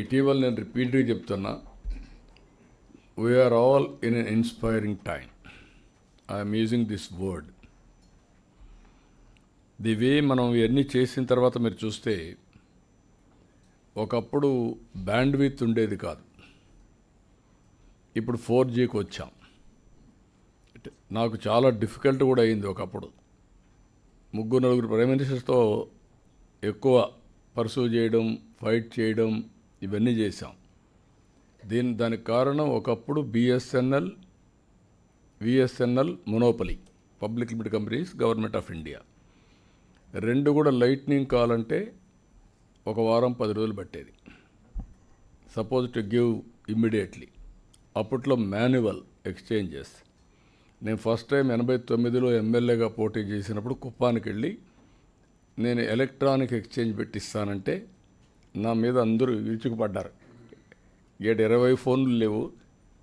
ఇటీవల నేను రిపీట్గా చెప్తున్నా we're all in an inspiring time I'm using this word the way మనం ఇవన్నీ చేసిన తర్వాత మీరు చూస్తే ఒకప్పుడు బ్యాండ్ విత్ ఉండేది కాదు. ఇప్పుడు ఫోర్ జీకి వచ్చాం. నాకు చాలా డిఫికల్ట్ కూడా అయింది ఒకప్పుడు. ముగ్గురు నలుగురు ప్రైమ్ మినిస్టర్స్తో ఎక్కువ పర్సూ చేయడం ఫైట్ చేయడం ఇవన్నీ చేశాం. దీని దానికి కారణం ఒకప్పుడు BSNL VSNL monopoly public limited companies government of India. రెండు కూడా లైట్నింగ్ కావాలంటే ఒక వారం పది రోజులు పట్టేది. Suppose to give immediately. అప్పట్లో మాన్యువల్ ఎక్స్చేంజెస్. నేను ఫస్ట్ టైం ఎనభై తొమ్మిదిలో ఎమ్మెల్యేగా పోటీ చేసినప్పుడు కుప్పానికి వెళ్ళి నేను ఎలక్ట్రానిక్ ఎక్స్చేంజ్ పెట్టిస్తానంటే నా మీద అందరూ విరుచుకుపడ్డారు. ఏడు ఇరవై ఫోన్లు లేవు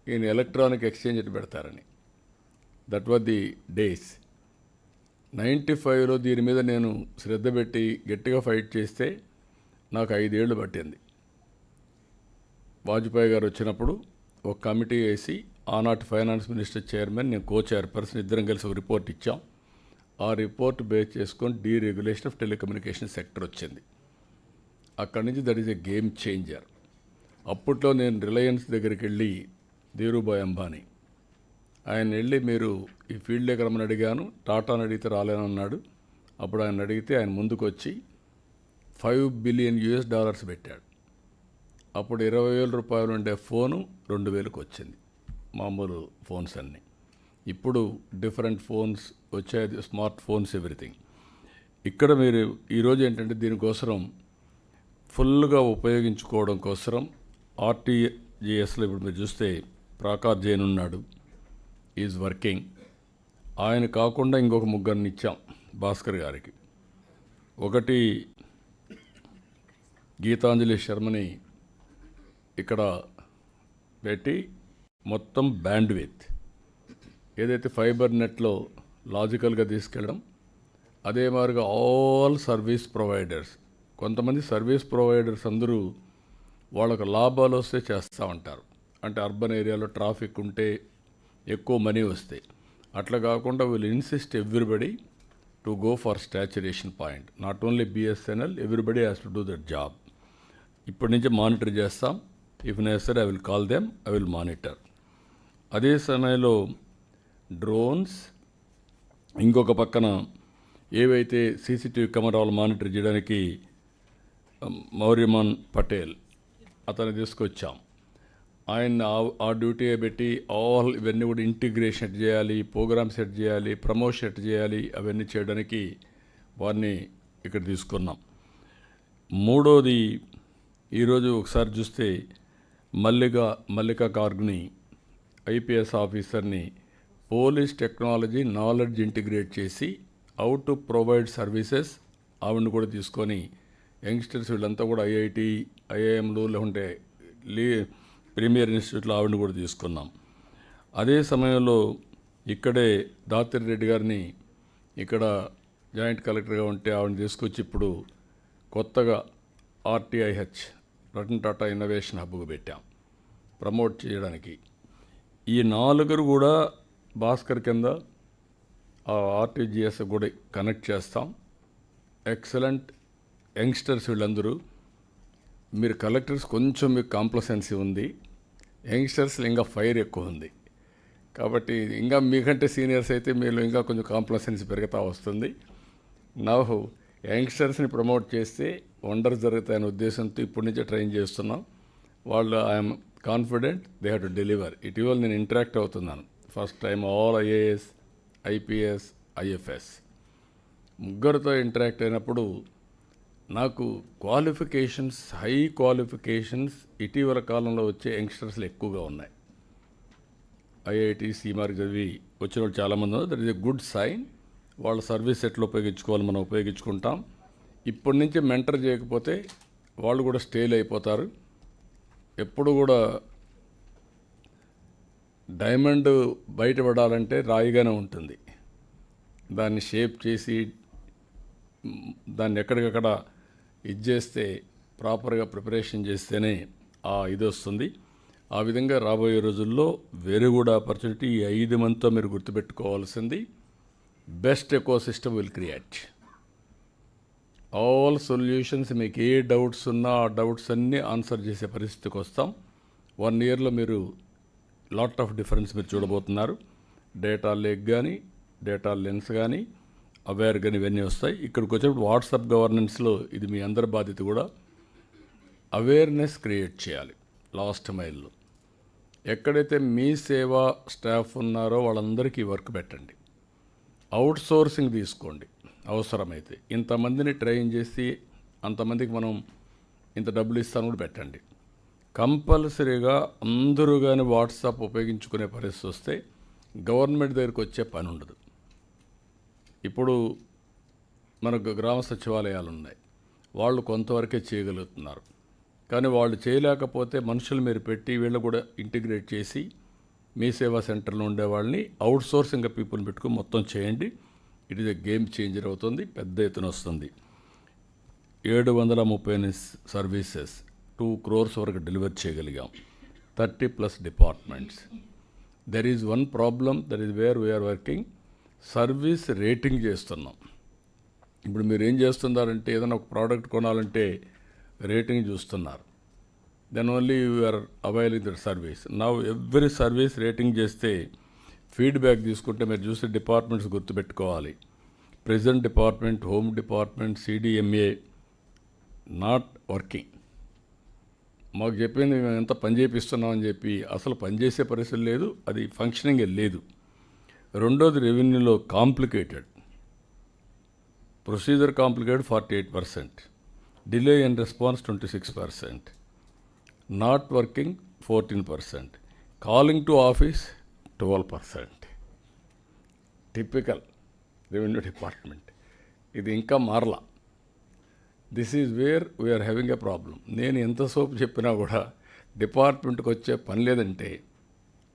ఈయన ఎలక్ట్రానిక్ ఎక్స్చేంజ్ పెడతారని. That was the days ninety ఫైవ్లో దీని మీద నేను శ్రద్ధ పెట్టి గట్టిగా ఫైట్ చేస్తే నాకు ఐదేళ్ళు పట్టింది. వాజ్పేయి గారు వచ్చినప్పుడు ఒక కమిటీ వేసి ఆనాటి ఫైనాన్స్ మినిస్టర్ చైర్మన్ నేను కో చైర్పర్సన్ ఇద్దరం కలిసి ఒక రిపోర్ట్ ఇచ్చాం. ఆ రిపోర్ట్ బేస్ చేసుకొని డీరెగ్యులేషన్ ఆఫ్ టెలికమ్యూనికేషన్ సెక్టర్ వచ్చింది. అక్కడి నుంచి that is a game changer. అప్పట్లో నేను రిలయన్స్ దగ్గరికి వెళ్ళి ధీరుభాయ్ అంబానీ. ఆయన వెళ్ళి మీరు ఈ ఫీల్డ్లోకి రమ్మని అడిగాను. టాటాని అడిగితే రాలేనన్నాడు. అప్పుడు ఆయన అడిగితే ఆయన ముందుకు వచ్చి ఫైవ్ బిలియన్ యూఎస్ డాలర్స్ పెట్టాడు. అప్పుడు ఇరవై వేల రూపాయలు ఉండే ఫోను రెండు వేలకు వచ్చింది. మామూలు ఫోన్స్ అన్నీ. ఇప్పుడు డిఫరెంట్ ఫోన్స్ వచ్చాయి. Smart phones everything. ఇక్కడ మీరు ఈరోజు ఏంటంటే దీనికోసం ఫుల్గా ఉపయోగించుకోవడం కోసం ఆర్టీజీఎస్లో ఇప్పుడు మీరు చూస్తే ప్రాకార్ జైన్ ఉన్నాడు. ఈజ్ వర్కింగ్ ఆయన కాకుండా ఇంకొక ముగ్గురిని ఇచ్చాం భాస్కర్ గారికి. ఒకటి గీతాంజలి శర్మని ఇక్కడ పెట్టి మొత్తం బ్యాండ్ విత్ ఏదైతే ఫైబర్ నెట్లో లాజికల్గా తీసుకెళ్ళడం అదే మాదిరిగా ఆల్ సర్వీస్ ప్రొవైడర్స్ కొంతమంది సర్వీస్ ప్రొవైడర్స్ అందరూ వాళ్ళకు లాభాలు వస్తే చేస్తూ ఉంటారు అంటే అర్బన్ ఏరియాలో ట్రాఫిక్ ఉంటే ఎక్కువ మనీ వస్తాయి. అట్లా కాకుండా వీళ్ళు insist everybody to go for saturation point not only BSNL everybody has to do that job ఇప్పటి నుంచి మానిటర్ చేస్తాం. If necessary I will call them I will monitor అదే సమయంలో డ్రోన్స్ ఇంకొక పక్కన ఏవైతే సీసీటీవీ కెమెరాలు మానిటర్ చేయడానికి మౌర్యమాన్ పటేల్ అతన్ని తీసుకొచ్చాం. ఆయన ఆ- ఆ డ్యూటీ పెట్టి ఆల్ ఇవన్నీ కూడా ఇంటిగ్రేషన్ చేయాలి ప్రోగ్రామ్ సెట్ చేయాలి ప్రమోషన్ సెట్ చేయాలి అవన్నీ చేయడానికి వారిని ఇక్కడ తీసుకున్నాం. మూడోది ఈరోజు ఒకసారి చూస్తే మల్లిక మల్లిక కార్గ్ని ఐపీఎస్ ఆఫీసర్ని పోలీస్ టెక్నాలజీ నాలెడ్జ్ ఇంటిగ్రేట్ చేసి హౌ టు ప్రొవైడ్ సర్వీసెస్ ఆవిడని కూడా తీసుకొని యంగ్స్టర్స్ వీళ్ళంతా కూడా ఐఐటి ఐఐఎంలు లేకుంటే లీ ప్రీమియర్ ఇన్స్టిట్యూట్లో ఆవిడని కూడా తీసుకున్నాం. అదే సమయంలో ఇక్కడే దాత్రి రెడ్డి గారిని ఇక్కడ జాయింట్ కలెక్టర్గా ఉంటే ఆవిడని తీసుకొచ్చి ఇప్పుడు కొత్తగా ఆర్టీఐహెచ్ రతన్ టాటా ఇన్నోవేషన్ హబ్కు పెట్టాం. ప్రమోట్ చేయడానికి. ఈ నాలుగురు కూడా భాస్కర్ కింద ఆ ఆర్టీజీఎస్ కూడా కనెక్ట్ చేస్తాం. ఎక్సలెంట్ యంగ్స్టర్స్ వీళ్ళందరూ మీరు కలెక్టర్స్ కొంచెం మీకు కాంప్లసెన్సీ ఉంది. యంగ్స్టర్స్ ఇంకా ఫైర్ ఎక్కువ ఉంది. కాబట్టి ఇంకా మీకంటే సీనియర్స్ అయితే మీరు ఇంకా కొంచెం కాంప్లసెన్సీ పెరుగుతూ వస్తుంది. నవ్వు యంగ్స్టర్స్ని ప్రమోట్ చేస్తే వండర్స్ జరుగుతాయనే ఉద్దేశంతో ఇప్పటి నుంచే ట్రైన్ చేస్తున్నాం. వాళ్ళు I'm confident they have to deliver ఇటీవల నేను ఇంటరాక్ట్ అవుతున్నాను. First time all IAS IPS IFS ముగ్గురితో interact అయినప్పుడు నాకు క్వాలిఫికేషన్స్ హై క్వాలిఫికేషన్స్ ఇటీవల కాలంలో వచ్చే యంగ్స్టర్స్లు ఎక్కువగా ఉన్నాయి. ఐఐటి సీమార్ చదివి వచ్చిన వాళ్ళు చాలామంది ఉన్నారు. That is a good sign వాళ్ళ సర్వీస్ ఎట్లా ఉపయోగించుకోవాలి మనం ఉపయోగించుకుంటాం. ఇప్పటి నుంచి మెంటర్ చేయకపోతే వాళ్ళు కూడా స్టేల్ అయిపోతారు. ఎప్పుడు కూడా డైమండ్ బయటపడాలంటే రాయిగానే ఉంటుంది. దాన్ని షేప్ చేసి దాన్ని ఎక్కడికక్కడ ఇది చేస్తే ప్రాపర్గా ప్రిపరేషన్ చేస్తేనే ఆ ఇది వస్తుంది. ఆ విధంగా రాబోయే రోజుల్లో వెరీ గుడ్ ఆపర్చునిటీ ఈ ఐదు మంత్తో మీరు గుర్తుపెట్టుకోవాల్సింది. Best ecosystem will create. All solutions మీకు ఏ డౌట్స్ ఉన్నా ఆ డౌట్స్ అన్నీ ఆన్సర్ చేసే పరిస్థితికి వస్తాం. వన్ ఇయర్లో మీరు లాట్ ఆఫ్ డిఫరెన్స్ మీరు చూడబోతున్నారు. డేటా లేక్ కానీ డేటా లెన్స్ కానీ అవేర్ కానీ ఇవన్నీ వస్తాయి. ఇక్కడికి వచ్చేప్పుడు వాట్సాప్ గవర్నెన్స్లో ఇది మీ అందరి బాధ్యత కూడా అవేర్నెస్ క్రియేట్ చేయాలి లాస్ట్ మైల్లో ఎక్కడైతే మీ సేవా స్టాఫ్ ఉన్నారో వాళ్ళందరికీ వర్క్ పెట్టండి. అవుట్ సోర్సింగ్ తీసుకోండి అవసరమైతే. ఇంతమందిని ట్రైన్ చేసి అంతమందికి మనం ఇంత డబ్బులు ఇస్తాను కూడా పెట్టండి. కంపల్సరీగా అందరూ కానీ వాట్సాప్ ఉపయోగించుకునే పరిస్థితి వస్తే గవర్నమెంట్ దగ్గరికి వచ్చే పని ఉండదు. ఇప్పుడు మనకు గ్రామ సచివాలయాలు ఉన్నాయి వాళ్ళు కొంతవరకే చేయగలుగుతున్నారు. కానీ వాళ్ళు చేయలేకపోతే మనుషులు మీరు పెట్టి వీళ్ళు కూడా ఇంటిగ్రేట్ చేసి మీ సేవా సెంటర్లో ఉండే వాళ్ళని అవుట్ సోర్సింగ్ పీపుల్ పెట్టుకుని మొత్తం చేయండి. It is a game changer అవుతుంది పెద్ద ఎత్తున వస్తుంది. ఏడు వందల ముప్పై ఎనిమిది సర్వీసెస్ టూ క్రోర్స్ వరకు డెలివర్ చేయగలిగాం. Thirty plus departments. There is one problem there is where we're working. Service rating చేస్తున్నాం. ఇప్పుడు మీరు ఏం చేస్తున్నారంటే ఏదైనా ఒక ప్రోడక్ట్ కొనాలంటే రేటింగ్ చూస్తున్నారు. Then only you're availing that service నా ఎవ్రీ సర్వీస్ రేటింగ్ చేస్తే ఫీడ్బ్యాక్ తీసుకుంటే మీరు చూసే డిపార్ట్మెంట్స్ గుర్తుపెట్టుకోవాలి. Present department home department CDMA not working మాకు చెప్పింది మేము ఎంత పని చేపిస్తున్నామని చెప్పి అసలు పనిచేసే పరిస్థితి లేదు అది ఫంక్షనింగ్ లేదు. రెండోది రెవెన్యూలో complicated procedure complicated forty eight percent delay in response twenty six percent not working fourteen percent calling to office twelve percent typical revenue department ఇది ఇంకా మారలా. This is where we're having a problem నేను ఎంత సోపు చెప్పినా కూడా డిపార్ట్మెంట్కి వచ్చే పని లేదంటే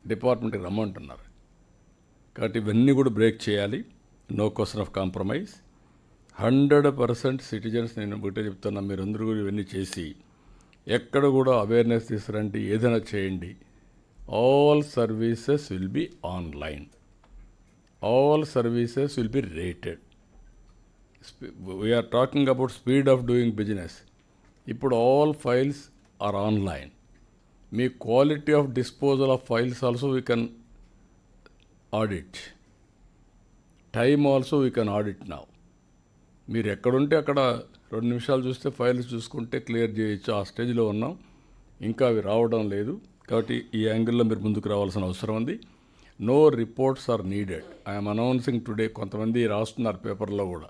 డిపార్ట్మెంట్కి రమ్మంటున్నారు. కాబట్టి ఇవన్నీ కూడా బ్రేక్ చేయాలి. No question of compromise. Hundred percent citizens నేను ఒకటే చెప్తున్నా మీరందరూ కూడా ఇవన్నీ చేసి ఎక్కడ కూడా అవేర్నెస్ తీసుకురండి ఏదైనా చేయండి. All services will be online all services will be rated we're talking about speed of doing business ఇప్పుడు all files are online me quality of disposal of files also we can audit. Time also we can audit నా. మీరు ఎక్కడుంటే అక్కడ రెండు నిమిషాలు చూస్తే files చూసుకుంటే clear చేయొచ్చు. ఆ స్టేజ్లో ఉన్నాం. ఇంకా అవి రావడం లేదు. కాబట్టి ఈ యాంగిల్లో మీరు ముందుకు రావాల్సిన అవసరం ఉంది. No reports are needed. I'm announcing today కొంతమంది రాస్తున్నారు పేపర్లో కూడా.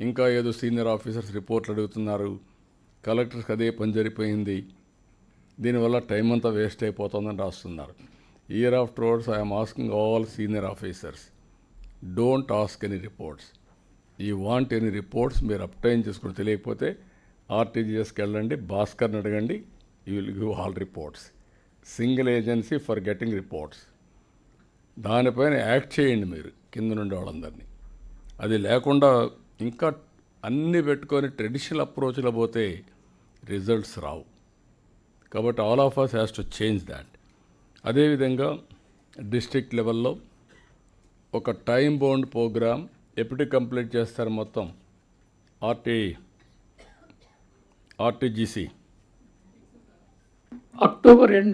ఇంకా ఏదో సీనియర్ ఆఫీసర్స్ రిపోర్ట్లు అడుగుతున్నారు. కలెక్టర్స్కి అదే పని జరిగిపోయింది. దీనివల్ల టైం అంతా వేస్ట్ అయిపోతుందని రాస్తున్నారు. Year after words I'm asking all senior officers don't ask any reports I want any reports మీరు అప్టైన్ చేసుకుని తెలియకపోతే ఆర్టీజీఎస్కి వెళ్ళండి భాస్కర్ని అడగండి you will give all reports single agency for getting reports దానిపైన యాక్ట్ చేయండి మీరు కింద నుండి వాళ్ళందరినీ. అది లేకుండా ఇంకా అన్నీ పెట్టుకొని ట్రెడిషనల్ అప్రోచ్లో పోతే రిజల్ట్స్ రావు. కాబట్టి all of us has to change that అదేవిధంగా డిస్ట్రిక్ట్ లెవెల్లో ఒక టైం బౌండ్ ప్రోగ్రామ్ ఎప్పుడు కంప్లీట్ చేస్తారు మొత్తం? RT RTGC.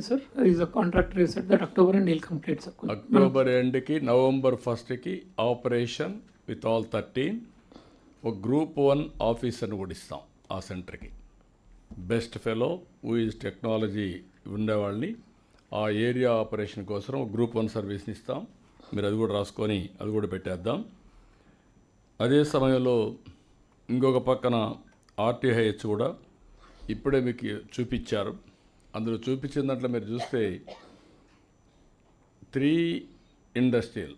sir, there is a contractor who said that October end he'll complete, sir. October ఎండ్కి November ఫస్ట్కి ఆపరేషన్ విత్ ఆల్ థర్టీన్ ఒక group one ఆఫీసర్ని కూడా ఇస్తాం ఆ సెంటర్కి best fellow who is technology ఉండేవాళ్ళని ఆ ఏరియా ఆపరేషన్ కోసం గ్రూప్ వన్ సర్వీస్ని ఇస్తాం. మీరు అది కూడా రాసుకొని అది కూడా పెట్టేద్దాం. అదే సమయంలో ఇంకొక పక్కన ఆర్టీహెచ్ కూడా ఇప్పుడే మీకు చూపించారు. అందులో చూపించిన దాంట్లో మీరు చూస్తే త్రీ ఇండస్ట్రియల్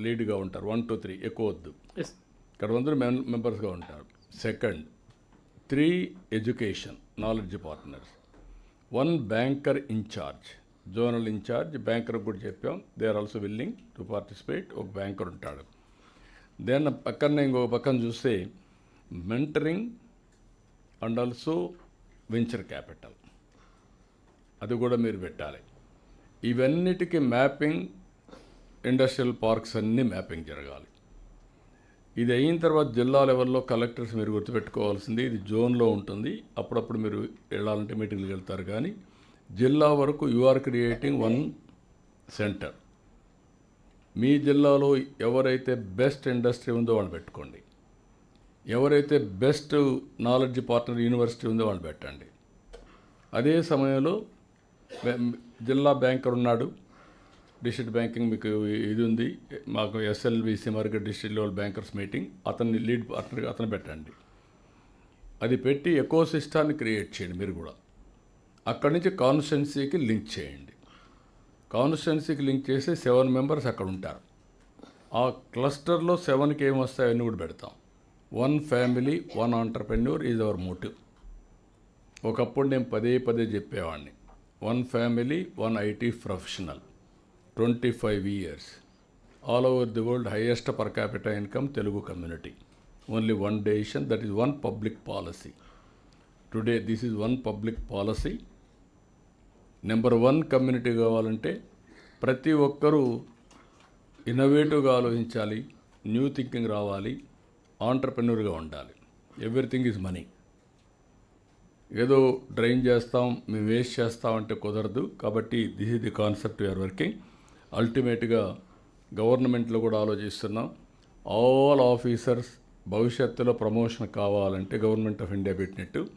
లీడ్గా ఉంటారు. వన్ టూ త్రీ ఎక్కువ వద్దు. ఇక్కడ అందరూ మెం మెంబర్స్గా ఉంటారు. Second three education knowledge partners. One banker in-charge zonal in-charge banker కూడా చెప్పాం. They are also willing to participate ఒక బ్యాంకర్ ఉంటాడు. దెన్ పక్కన ఇంకొక పక్కన చూస్తే mentoring and also venture capital అది కూడా మీరు పెట్టాలి. ఇవన్నిటికీ మ్యాపింగ్ ఇండస్ట్రియల్ పార్క్స్ అన్నీ మ్యాపింగ్ జరగాలి. ఇది అయిన తర్వాత జిల్లా లెవెల్లో కలెక్టర్స్ మీరు గుర్తుపెట్టుకోవాల్సింది ఇది జోన్లో ఉంటుంది. అప్పుడప్పుడు మీరు వెళ్ళాలంటే మీటింగ్కి వెళ్తారు. కానీ జిల్లా వరకు you are creating one centre. మీ జిల్లాలో ఎవరైతే బెస్ట్ ఇండస్ట్రీ ఉందో వాళ్ళు పెట్టుకోండి. ఎవరైతే బెస్ట్ నాలెడ్జ్ పార్ట్నర్ యూనివర్సిటీ ఉందో వాళ్ళు పెట్టండి. అదే సమయంలో జిల్లా బ్యాంకర్ ఉన్నాడు. డిస్ట్రిక్ట్ బ్యాంకింగ్ మీకు ఇది ఉంది. మాకు SLBC market district level bankers meeting. అతన్ని లీడ్ అతను అతను పెట్టండి. అది పెట్టి ఎకో సిస్టాన్ని క్రియేట్ చేయండి మీరు కూడా. అక్కడి నుంచి కాన్స్టిట్యున్సీకి లింక్ చేయండి. కాన్స్టిట్యున్సీకి లింక్ చేసి సెవెన్ మెంబర్స్ అక్కడ ఉంటారు. ఆ క్లస్టర్లో సెవెన్కి ఏం అన్నీ కూడా పెడతాం. One family one entrepreneur is our motive. ఒకప్పుడు నేను పదే పదే చెప్పేవాడిని. One family one IT professional. Twenty five years all over the world highest per capital income Telugu community only one decision that is one public policy today this is one public policy number one community కావాలంటే ప్రతి ఒక్కరూ ఇన్నోవేటివ్గా ఆలోచించాలి new thinking రావాలి ఆంటర్ప్రెన్యూర్గా ఉండాలి. Everything is money ఏదో drain చేస్తాం మేము వేస్ట్ చేస్తాం అంటే కుదరదు. కాబట్టి this is the concept you're working అల్టిమేట్గా గవర్నమెంట్లో కూడా ఆలోచిస్తున్నాం. ఆల్ ఆఫీసర్స్ భవిష్యత్తులో ప్రమోషన్ కావాలంటే గవర్నమెంట్ ఆఫ్ ఇండియా పెట్టినట్టు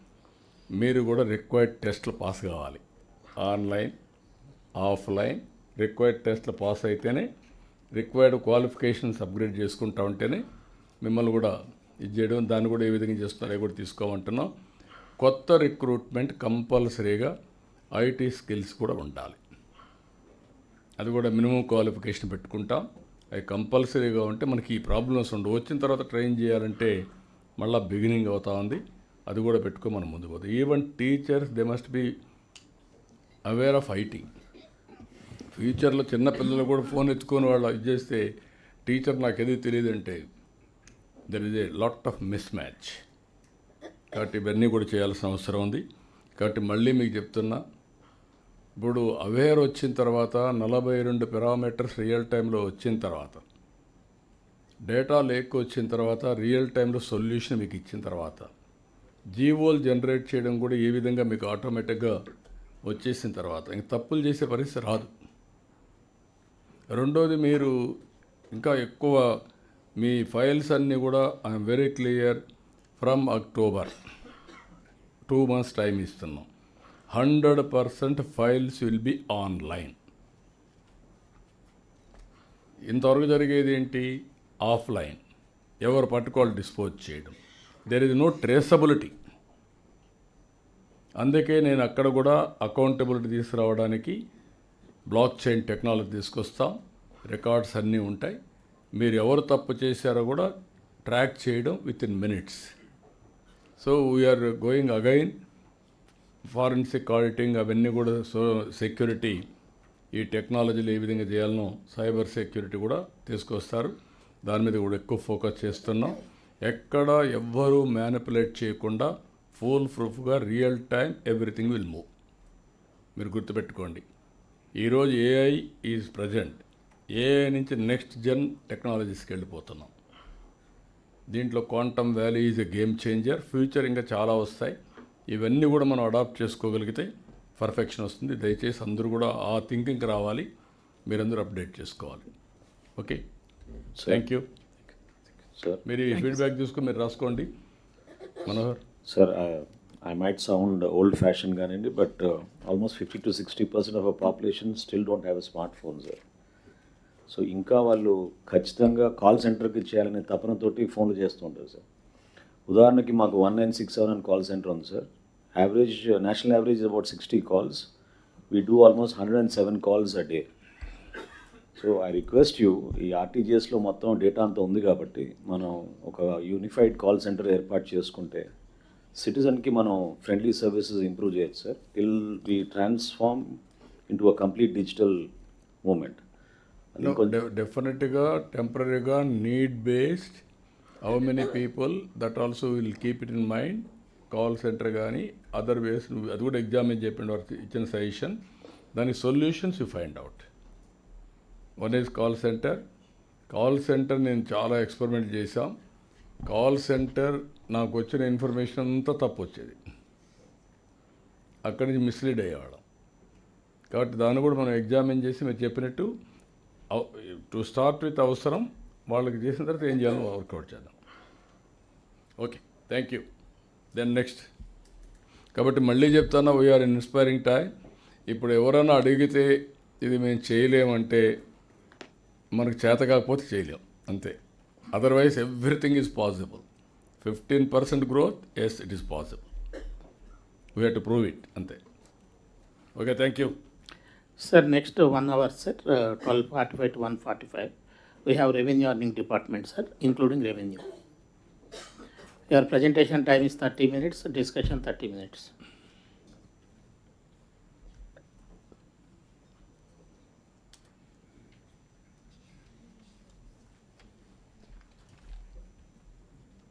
మీరు కూడా రిక్వైర్డ్ టెస్ట్లు పాస్ కావాలి. ఆన్లైన్ ఆఫ్లైన్ రిక్వైర్డ్ టెస్ట్లు పాస్ అయితేనే రిక్వైర్డ్ క్వాలిఫికేషన్స్ అప్గ్రేడ్ చేసుకుంటా ఉంటేనే మిమ్మల్ని కూడా ఇది చేయడం దాన్ని కూడా ఏ విధంగా చేస్తున్నారో కూడా తీసుకోమంటున్నాం. కొత్త రిక్రూట్మెంట్ కంపల్సరీగా ఐటీ స్కిల్స్ కూడా ఉండాలి. అది కూడా మినిమం క్వాలిఫికేషన్ పెట్టుకుంటాం. అవి కంపల్సరీగా ఉంటే మనకి ఈ ప్రాబ్లమ్స్ ఉండవు. వచ్చిన తర్వాత ట్రైన్ చేయాలంటే మళ్ళీ బిగినింగ్ అవుతా ఉంది. అది కూడా పెట్టుకో మనం ముందుకు పోతాం even teachers they must be aware of it ఫ్యూచర్లో చిన్న పిల్లలు కూడా ఫోన్ ఎత్తుకొని వాళ్ళు ఇది చేస్తే టీచర్ నాకు ఏది తెలియదు అంటే there is a lot of mismatch కాబట్టి ఇవన్నీ కూడా చేయాల్సిన అవసరం ఉంది. కాబట్టి మళ్ళీ మీకు చెప్తున్నా ఇప్పుడు అవేర్ వచ్చిన తర్వాత నలభై రెండు పెరామీటర్స్ రియల్ టైంలో వచ్చిన తర్వాత డేటా లేక్ వచ్చిన తర్వాత రియల్ టైంలో సొల్యూషన్ మీకు ఇచ్చిన తర్వాత జీవోలు జనరేట్ చేయడం కూడా ఏ విధంగా మీకు ఆటోమేటిక్గా వచ్చేసిన తర్వాత ఇంక తప్పులు చేసే పరిస్థితి రాదు. రెండోది మీరు ఇంకా ఎక్కువ మీ ఫైల్స్ అన్నీ కూడా I'm very clear from October two months time ఇస్తున్నాం. Hundred percent files will be online. ఇంతవరకు జరిగేది ఏంటి? ఆఫ్లైన్. ఎవరు పట్టుకోవాలి డిస్పోజ్ చేయడం. దెర్ ఇస్ నో ట్రేసబిలిటీ అందుకే నేను అక్కడ కూడా అకౌంటబిలిటీ తీసుకురావడానికి బ్లాక్ చైన్ టెక్నాలజీ తీసుకొస్తాం. రికార్డ్స్ అన్నీ ఉంటాయి. మీరు ఎవరు తప్పు చేశారో కూడా ట్రాక్ చేయడం within minutes so we're going again forensic auditing అవన్నీ కూడా సో సెక్యూరిటీ ఈ టెక్నాలజీలు ఏ విధంగా చేయాలనో సైబర్ సెక్యూరిటీ కూడా తీసుకొస్తారు. దాని మీద కూడా ఎక్కువ ఫోకస్ చేస్తున్నాం. ఎక్కడ ఎవ్వరూ మ్యానిపులేట్ చేయకుండా full ప్రూఫ్గా real time everything will move. మీరు గుర్తుపెట్టుకోండి. ఈరోజు ఏఐ ఈజ్ ప్రజెంట్. ఏఐ నుంచి నెక్స్ట్ జెన్ టెక్నాలజీస్కి వెళ్ళిపోతున్నాం. దీంట్లో quantum valley is a game changer. Future ఇంకా చాలా వస్తాయి. ఇవన్నీ కూడా మనం అడాప్ట్ చేసుకోగలిగితే పర్ఫెక్షన్ వస్తుంది. దయచేసి అందరూ కూడా ఆ థింకింగ్కి రావాలి. మీరందరూ అప్డేట్ చేసుకోవాలి. ఓకే థ్యాంక్ యూ మీరు ఈ ఫీడ్బ్యాక్ తీసుకుని మీరు రాసుకోండి. Manohar? Uh, I might sound old fashioned కానివ్వండి but almost fifty to sixty percent of a population still don't have a smart phone sir so ఇంకా వాళ్ళు ఖచ్చితంగా కాల్ సెంటర్కి చేయాలనే తపనతోటి ఫోన్లు చేస్తూ ఉంటారు సార్ ఉదాహరణకి మాకు వన్ నైన్ సిక్స్ సెవెన్ అని కాల్ సెంటర్ ఉంది sir. Average national average about sixty calls we do almost hundred and seven calls a day so I request you ఈ ఆర్టీజీఎస్లో మొత్తం డేటా అంతా ఉంది కాబట్టి మనం ఒక యూనిఫైడ్ కాల్ సెంటర్ ఏర్పాటు చేసుకుంటే సిటిజన్కి మనం ఫ్రెండ్లీ సర్వీసెస్ ఇంప్రూవ్ చేయొచ్చు sir. Till we transform into a complete digital moment డెఫినెట్గా టెంపరీగా need based how many people that also will keep it in mind call centre కానీ అదర్ వేస్ అది కూడా ఎగ్జామిన్ చెప్పిండు వారు ఇచ్చిన సజెషన్ దానికి solutions you find out one is call centre call centre నేను చాలా ఎక్స్పెరిమెంట్ చేశాం. కాల్ సెంటర్ నాకు వచ్చిన ఇన్ఫర్మేషన్ అంతా తప్పు వచ్చేది. అక్కడి నుంచి మిస్లీడ్ అయ్యేవాళ్ళం. కాబట్టి దాన్ని కూడా మనం ఎగ్జామిన్ చేసి మీరు చెప్పినట్టు టు స్టార్ట్ విత్ అవసరం వాళ్ళకి చేసిన తర్వాత ఏం చేయాలో వర్కౌట్ చేద్దాం. Okay thank you. Then next కాబట్టి మళ్ళీ చెప్తాను వీఆర్ ఇన్స్పైరింగ్ టై ఇప్పుడు ఎవరైనా అడిగితే ఇది మేము చేయలేమంటే మనకు చేత కాకపోతే చేయలేం అంతే. Otherwise everything is possible fifteen percent growth yes it is possible we have to prove it అంతే. Okay thank you sir next one hour sir twelve forty five to one forty five we have revenue earning department, sir, including revenue. Your presentation time is thirty minutes, discussion thirty minutes.